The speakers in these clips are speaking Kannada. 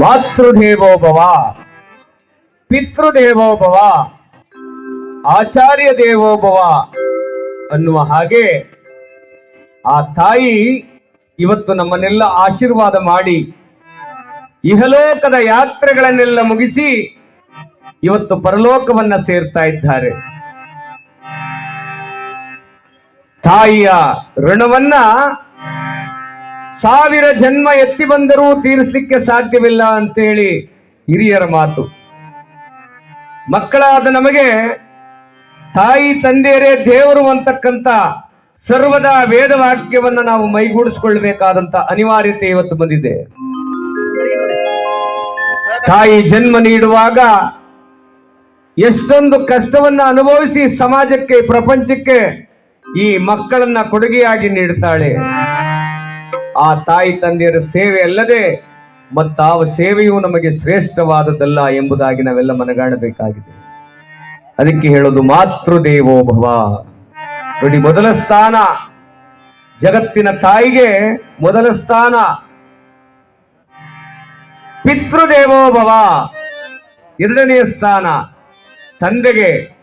ಮಾತೃದೇವೋಭವ. ಪಿತೃದೇವೋಭವ. ಆಚಾರ್ಯ ದೇವೋಭವ ಅನ್ನುವ ಹಾಗೆ ಆ ತಾಯಿ ಇವತ್ತು ನಮ್ಮನ್ನೆಲ್ಲ ಆಶೀರ್ವಾದ ಮಾಡಿ ಇಹಲೋಕದ ಯಾತ್ರೆಗಳನ್ನೆಲ್ಲ ಮುಗಿಸಿ ಇವತ್ತು ಪರಲೋಕವನ್ನ ಸೇರ್ತಾ ಇದ್ದಾರೆ. ತಾಯಿಯ ಋಣವನ್ನ ಸಾವಿರ ಜನ್ಮ ಎತ್ತಿ ಬಂದರೂ ತೀರಿಸಲಿಕ್ಕೆ ಸಾಧ್ಯವಿಲ್ಲ ಅಂತೇಳಿ ಹಿರಿಯರ ಮಾತು. ಮಕ್ಕಳಾದ ನಮಗೆ ತಾಯಿ ತಂದೆಯರೇ ದೇವರು ಅಂತಕ್ಕಂಥ ಸರ್ವದಾ ವೇದ ವಾಕ್ಯವನ್ನ ನಾವು ಮೈಗೂಡಿಸ್ಕೊಳ್ಬೇಕಾದಂತ ಅನಿವಾರ್ಯತೆ ಇವತ್ತು ಬಂದಿದೆ. ತಾಯಿ ಜನ್ಮ ನೀಡುವಾಗ ಎಷ್ಟೊಂದು ಕಷ್ಟವನ್ನ ಅನುಭವಿಸಿ ಸಮಾಜಕ್ಕೆ, ಪ್ರಪಂಚಕ್ಕೆ ಈ ಮಕ್ಕಳನ್ನ ಕೊಡುಗೆಯಾಗಿ ನೀಡುತ್ತಾಳೆ ಆ ತಾಯಿ ತಂದೆಯರ ಸೇವೆ ಅಲ್ಲದೆ ಮತ್ತಾವ ಸೇವೆಯು ನಮಗೆ ಶ್ರೇಷ್ಠವಾದದ್ದಲ್ಲ ಎಂಬುದಾಗಿ ನಾವೆಲ್ಲ ಮನಗಾಣಬೇಕಾಗಿದೆ. ಅದಕ್ಕೆ ಹೇಳೋದು ಮಾತೃ ದೇವೋಭವ ನೋಡಿ, ಮೊದಲ ಸ್ಥಾನ. ಜಗತ್ತಿನ ತಾಯಿಗೆ ಮೊದಲ ಸ್ಥಾನ. ಪಿತೃದೇವೋ ಭವ. ಎರಡನೆಯ ಸ್ಥಾನ. ತಂದೆಗೆ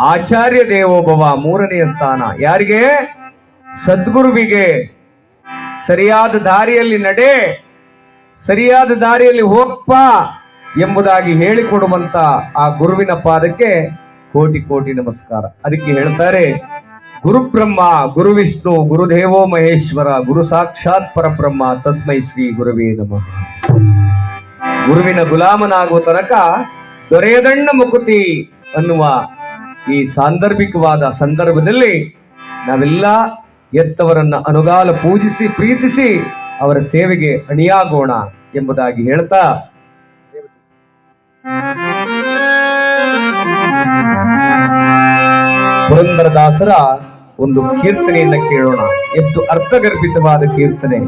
ಆಚಾರ್ಯ ದೇವೋಭವ ಮೂರನೆಯ ಸ್ಥಾನ. ಯಾರಿಗೆ? ಸದ್ಗುರುವಿಗೆ. ಸರಿಯಾದ ದಾರಿಯಲ್ಲಿ ನಡೆ, ಸರಿಯಾದ ದಾರಿಯಲ್ಲಿ ಹೋಗಪ್ಪ ಎಂಬುದಾಗಿ ಹೇಳಿಕೊಡುವಂತ ಆ ಗುರುವಿನ ಪಾದಕ್ಕೆ ಕೋಟಿ ಕೋಟಿ ನಮಸ್ಕಾರ. ಅದಕ್ಕೆ ಹೇಳ್ತಾರೆ, ಗುರುಬ್ರಹ್ಮ ಗುರು ವಿಷ್ಣು ಗುರುದೇವೋ ಮಹೇಶ್ವರ, ಗುರು ಸಾಕ್ಷಾತ್ ಪರಬ್ರಹ್ಮ, ತಸ್ಮೈ ಶ್ರೀ ಗುರುವೇ ನಮಃ. ಗುರುವಿನ ಗುಲಾಮನಾಗುವ ತನಕ ದೊರೆಯದಣ್ಣ ಮುಕುತಿ ಅನ್ನುವ ಈ ಸಾಂದರ್ಭಿಕವಾದ ಸಂದರ್ಭದಲ್ಲಿ ನಾವೆಲ್ಲ ಎತ್ತವರನ್ನ ಅನುಗಾಲ ಪೂಜಿಸಿ, ಪ್ರೀತಿಸಿ ಅವರ ಸೇವೆಗೆ ಅಣಿಯಾಗೋಣ ಎಂಬುದಾಗಿ ಹೇಳ್ತಾ ಪುರಂದರದಾಸರ ಒಂದು ಕೀರ್ತನೆಯನ್ನ ಕೇಳೋಣ. ಎಷ್ಟು ಅರ್ಥಗರ್ಭಿತವಾದ ಕೀರ್ತನೆ.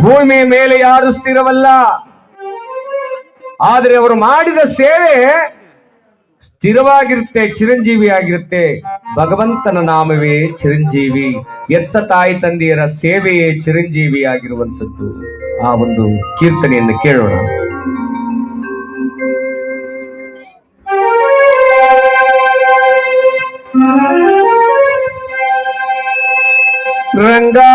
ಭೂಮಿ ಮೇಲೆ ಯಾರು ಸ್ಥಿರವಲ್ಲ? ಆದರೆ ಅವರು ಮಾಡಿದ ಸೇವೆ ಸ್ಥಿರವಾಗಿರುತ್ತೆ ಚಿರಂಜೀವಿ ಆಗಿರುತ್ತೆ ಭಗವಂತನ ನಾಮವೇ ಚಿರಂಜೀವಿ. ಎತ್ತ ತಾಯಿ ತಂದೆಯರ ಸೇವೆಯೇ ಚಿರಂಜೀವಿ ಆಗಿರುವಂತದ್ದು ಆ ಒಂದು ಕೀರ್ತನೆಯನ್ನು ಕೇಳೋಣ. ರಂಗಾ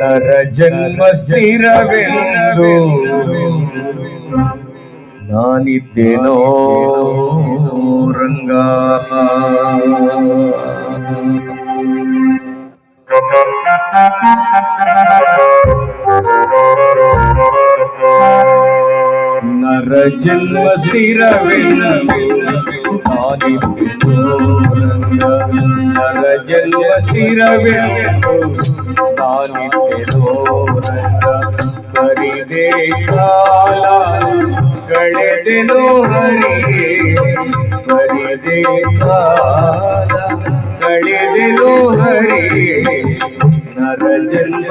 ನರ ಜನ್ಮ ಸ್ಥಿರವೆಂದು ನಾನಿದ್ದೇನೋ ರಂಗ ನರ ಜನ್ಮ ಸ್ಥಿರವೆಂದು ನಾನಿದ್ದೇನೋ ರಂಗ ನರ ಜನ್ಮ ಸ್ಥಿರವೆಂದು ನಾನಿದ್ದೇನೋ ರಂಗ ಕರಿದೆ ಕಾಲ ಕಳೆದೆನು ಹರಿಯೇ ಕರಿದೆ ಕಾಲ ಕಳೆದೆನು ಹರಿಯೇ ನರ ಜನ್ಮ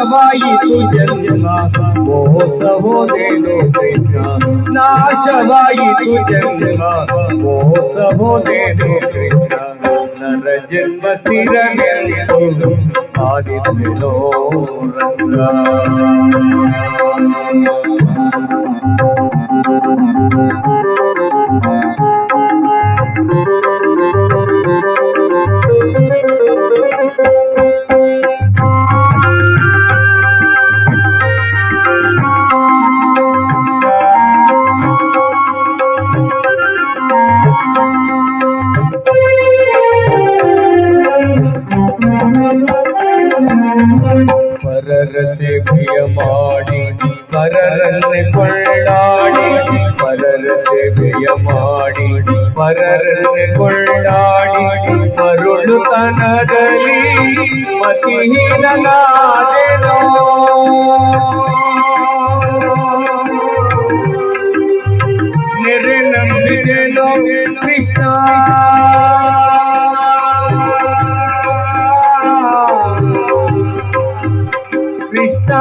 ನಾಶವಾಯಿತು ಜನ್ಮ ಮೋಸ ಹೋದೇನು ಕೃಷ್ಣ ನಾಶವಾಯಿತು ಜನ್ಮ ಮೋಸ ಹೋದೇನು ಕೃಷ್ಣ ನರ ಜನ್ಮ ಸ್ಥಿರವೆಂದು ಆದಿತ್ಯನೋ ರಂಗ ಪರರನ್ನೇ ಕೊಳ್ಳಾಡಿ ಪರರ ಸೇವೆಯ ಮಾಡಿ ಪರರನ್ನೇ ಕೊಳ್ಳಾಡಿ ಮರುಳುತನದಲ್ಲಿ ಮತಿಹೀನನಾದೆನೋ. ನೆರೆ ನಂಬಿದೆನೋ ಕೃಷ್ಣ. ಕೃಷ್ಣ.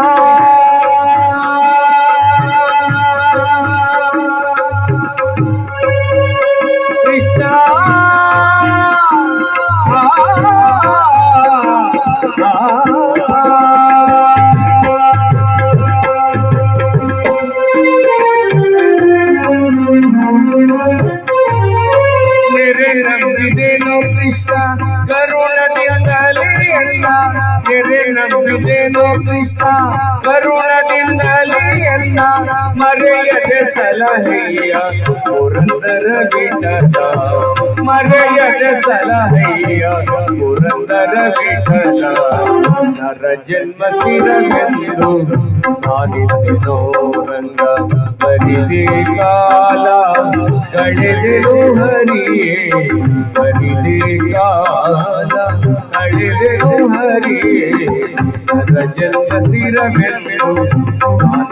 ನೆರೆ ನಂಬಿದೇನೋ ಕೃಷ್ಣ ಕರುಣದಿಂದಲೇ ಎಲ್ಲ ಮರೆಯದೆ ಸಲಹೆಯ ಪುರಂದರ ವಿಠಲ. ಮರೆಯದೆ ಸಲಹೆಯ ಪುರಂದರ ವಿಠಲ. ನರ ಜನ್ಮ ಸ್ಥಿರವೆಂದು ಆದಿತ್ಯನೋ ರಂಗ ಬರಿದೆ ಕಾಲ. ಕಳೆದೆನು ಹರಿಯೇ, ಬರಿದೆ ಕಾಲ. ಕಳೆದೆನು ಹರಿಯೇ ನರ ಜನ್ಮ ಸ್ಥಿರವೆಂದು ಆದಿತ್ಯನೋ